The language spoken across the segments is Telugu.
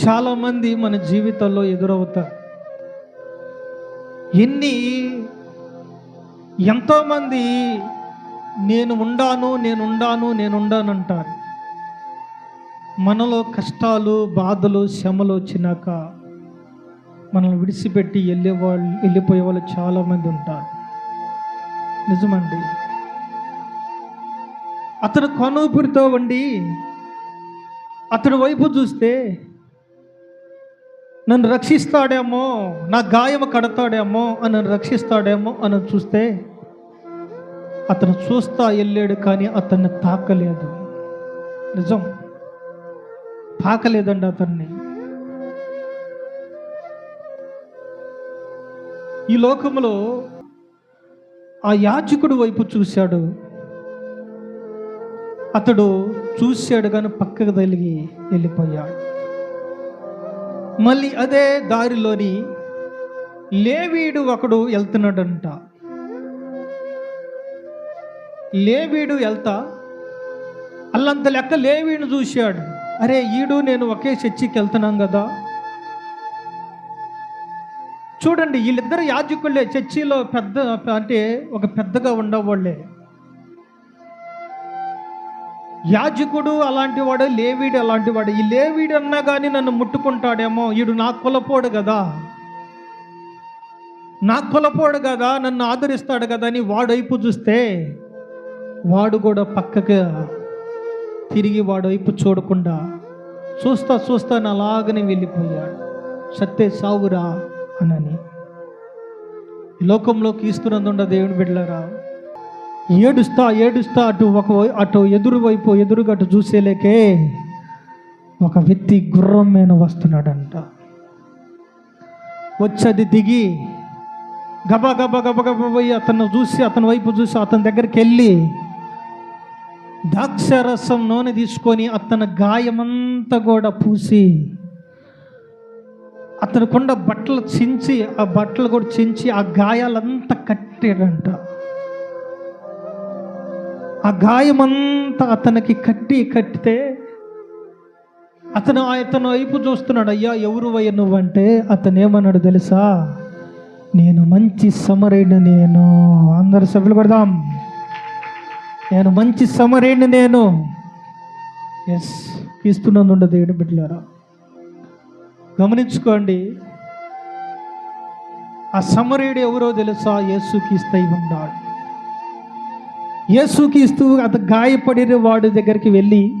చాలామంది మన జీవితంలో ఎదురవుతారు. ఎన్ని ఎంతోమంది నేను ఉండాను నేను ఉండాను నేను ఉండాను అంటారు మనలో కష్టాలు బాధలు శ్రమలు వచ్చినాక మనల్ని విడిచిపెట్టి వెళ్ళే వాళ్ళు వెళ్ళిపోయే వాళ్ళు చాలామంది ఉంటారు. నిజమండి. అతను కొనూపిరితో ఉండి అతని వైపు చూస్తే నన్ను రక్షిస్తాడేమో నా గాయం కడతాడేమో అని నన్ను రక్షిస్తాడేమో అని చూస్తే అతను చూస్తా వెళ్ళాడు కానీ అతన్ని తాకలేదు. నిజం? తాకలేదండి అతన్ని. ఈ లోకంలో ఆ యాచకుడు వైపు చూశాడు. అతడు చూశాడు కానీ పక్కకు తగిలి వెళ్ళిపోయాడు. మళ్ళీ అదే దారిలోని లేవీడు ఒకడు వెళ్తున్నాడంట. లేవీడు వెళ్తా అల్లంత లెక్క లేవీడు చూశాడు. అరే ఈడు నేను ఒకే చర్చికి వెళ్తున్నాం కదా. చూడండి వీళ్ళిద్దరు యాజకులే చర్చిలో పెద్ద అంటే ఒక పెద్దగా ఉండవాళ్ళే. యాజకుడు అలాంటి వాడు లేవీడు అలాంటి వాడు. ఈ లేవీడు అన్నా కానీ నన్ను ముట్టుకుంటాడేమో ఈడు నా కులపోడు కదా. నా కులపోడు కదా నన్ను ఆదరిస్తాడు కదా అని వాడైపు చూస్తే వాడు కూడా పక్కకు తిరిగి వాడు వైపు చూడకుండా చూస్తా చూస్తా అలాగనే వెళ్ళిపోయాడు. సత్తే సావురా అనని. లోకంలోకి ఇస్తున్నందుండ దేవుని బిడ్డలారా ఏడుస్తా ఏడుస్తా అటు ఒక వై- అటు ఎదురువైపు ఎదురుగా అటు చూసేలేకే ఒక వ్యక్తి గుర్రం మీద వస్తున్నాడంట. వచ్చది దిగి గబా గబా గబా గబా పోయి అతను చూసి అతని వైపు చూసి అతని దగ్గరికి వెళ్ళి ద్రాక్షరసం నూనె తీసుకొని అతని గాయమంతా కూడా పూసి అతని కొండ బట్టలు చించి ఆ బట్టలు కూడా చించి ఆ గాయాలంతా కట్టాడంట. ఆ గాయమంతా అతనికి కట్టి కట్టితే అతను అతను వైపు చూస్తున్నాడు అయ్యా ఎవరు అయ్య నువ్వంటే అతను ఏమన్నాడు తెలుసా? నేను మంచి సమరేణి నేను. అందరు సభ్యులు పెడదాం నేను మంచి సమరేణి నేను. ఎస్ ఇస్తున్నందుండ దేవుడు బిడ్డలారా. గమనించుకోండి ఆ సమరేయుడు ఎవరో తెలుసా? యేసుక్రీస్తై ఉన్నాడు. యేసుక్రీస్తు అత గాయపడిన వాడి దగ్గరికి వెళ్ళి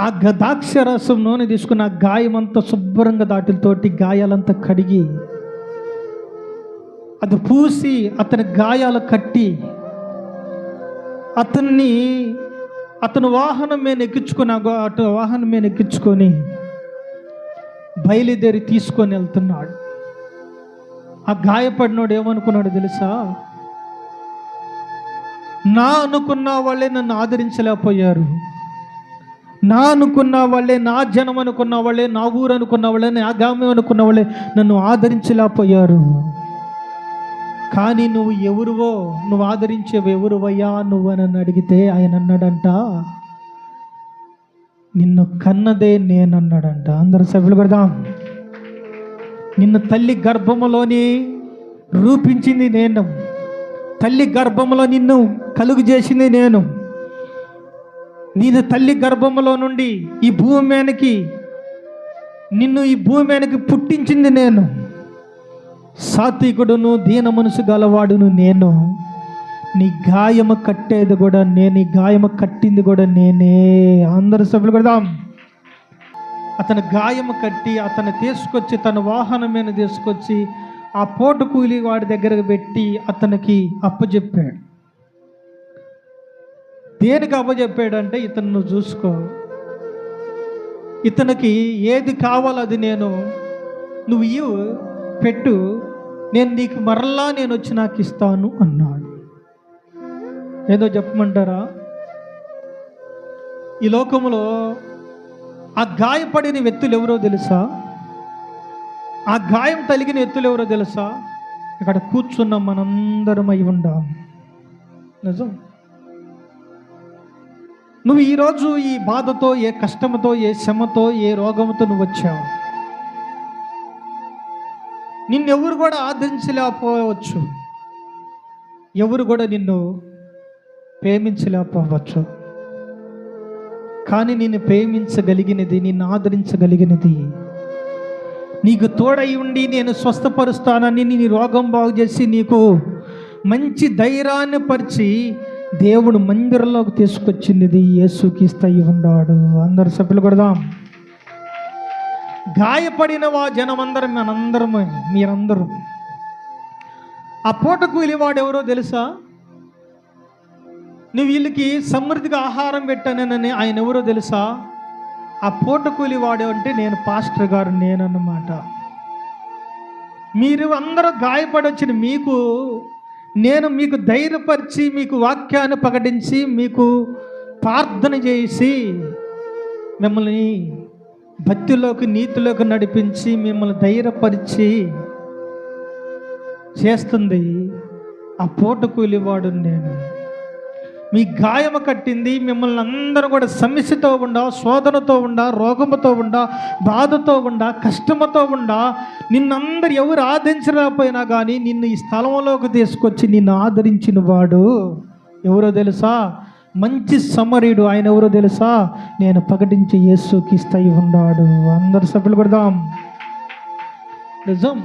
ఆ గదాక్షరసం నూనె తీసుకున్న ఆ గాయమంతా శుభ్రంగా దాటితోటి గాయాలంతా కడిగి అది పూసి అతని గాయాలు కట్టి అతన్ని అతను వాహనం మీద ఎక్కించుకుని గో- అటు వాహనం మీద ఎక్కించుకొని బయలుదేరి తీసుకొని వెళ్తున్నాడు. ఆ గాయపడినోడు ఏమనుకున్నాడు తెలుసా? నా అనుకున్న వాళ్ళే నన్ను ఆదరించలేకపోయారు. నా అనుకున్న వాళ్ళే నా జనం అనుకున్న వాళ్ళే నా ఊరు అనుకున్న వాళ్ళే నా గ్రామం అనుకున్న వాళ్ళే నన్ను ఆదరించలేకపోయారు. కానీ నువ్వు ఎవరువో నువ్వు ఆదరించేవి ఎవరువయ్యా నువ్వు నన్ను అడిగితే ఆయన అన్నాడంట నిన్ను కన్నదే నేనన్నాడంట అందరు సభ్యులు పెడదాం. నిన్ను తల్లి గర్భములోని రూపించింది నేను. తల్లి గర్భంలో నిన్ను కలుగు చేసింది నేను. నేను తల్లి గర్భంలో నుండి ఈ భూమి మీదకి నిన్ను ఈ భూమి మీదకి పుట్టించింది నేను. సాత్వికుడును దీన మనసు గలవాడును నేను. నీ గాయము కట్టేది కూడా నేను నీ గాయము కట్టింది కూడా నేనే. అందరు సభ్యులు కొడదాం. అతను గాయము కట్టి అతను తీసుకొచ్చి తన వాహనం మీద తీసుకొచ్చి ఆ పోటు కూలి వాడి దగ్గరకు పెట్టి అతనికి అప్పచెప్పాడు దేనికి అప్పచెప్పాడంటే ఇతను చూసుకో. ఇతనికి ఏది కావాలో అది నేను నువ్వు ఇవ్వు పెట్టు నేను నీకు మరలా నేను వచ్చి నాకు ఇస్తాను అన్నాడు. ఏదో చెప్పమంటారా? ఈ లోకంలో ఆ గాయపడిన వ్యక్తులు ఎవరో తెలుసా? ఆ గాయం తలిగిన ఎత్తులు ఎవరో తెలుసా? ఇక్కడ కూర్చున్న మనందరం అయి ఉండాం. నిజం? నువ్వు ఈరోజు ఈ బాధతో ఏ కష్టంతో ఏ శ్రమతో ఏ రోగంతో నువ్వు వచ్చావు? నిన్నెవరు కూడా ఆదరించలేకపోవచ్చు. ఎవరు కూడా నిన్ను ప్రేమించలేకపోవచ్చు. కానీ నిన్ను ప్రేమించగలిగినది నిన్ను ఆదరించగలిగినది నీకు తోడై ఉండి నేను స్వస్థపరుస్తానని నీ రోగం బాగు చేసి నీకు మంచి ధైర్యాన్ని పరిచి దేవుడు మందిరంలోకి తీసుకొచ్చింది యేసుకిస్తా ఉన్నాడు. అందరు సభ్యులు కొడదాం. గాయపడిన వా జనమందరం మనందరమే మీరందరూ. ఆ పూట కూలివాడు ఎవరో తెలుసా? నువ్వు వీళ్ళకి సమృద్ధిగా ఆహారం పెట్టానని ఆయన ఎవరో తెలుసా? ఆ పూట కూలివాడు అంటే నేను పాస్టర్ గారు నేనన్నమాట. మీరు అందరూ గాయపడి వచ్చిన మీకు నేను మీకు ధైర్యపరిచి మీకు వాక్యాన్ని ప్రకటించి మీకు ప్రార్థన చేసి మిమ్మల్ని భక్తిలోకి నీతిలోకి నడిపించి మిమ్మల్ని ధైర్యపరిచి చేస్తుంది ఆ పూట కూలివాడు నేను. మీ గాయము కట్టింది మిమ్మల్ని అందరూ కూడా సమస్యతో ఉండా శోధనతో ఉండా రోగముతో ఉండా బాధతో ఉండా కష్టముతో ఉండా నిన్నందరు ఎవరు ఆదరించలేకపోయినా కానీ నిన్ను ఈ స్థలంలోకి తీసుకొచ్చి నిన్ను ఆదరించిన వాడు ఎవరో తెలుసా? మంచి సమరీడు ఆయన ఎవరో తెలుసా? నేను ప్రకటించి యేసుకి స్థాయి ఉన్నాడు. అందరు సభ్యులు కొడదాం. నిజం?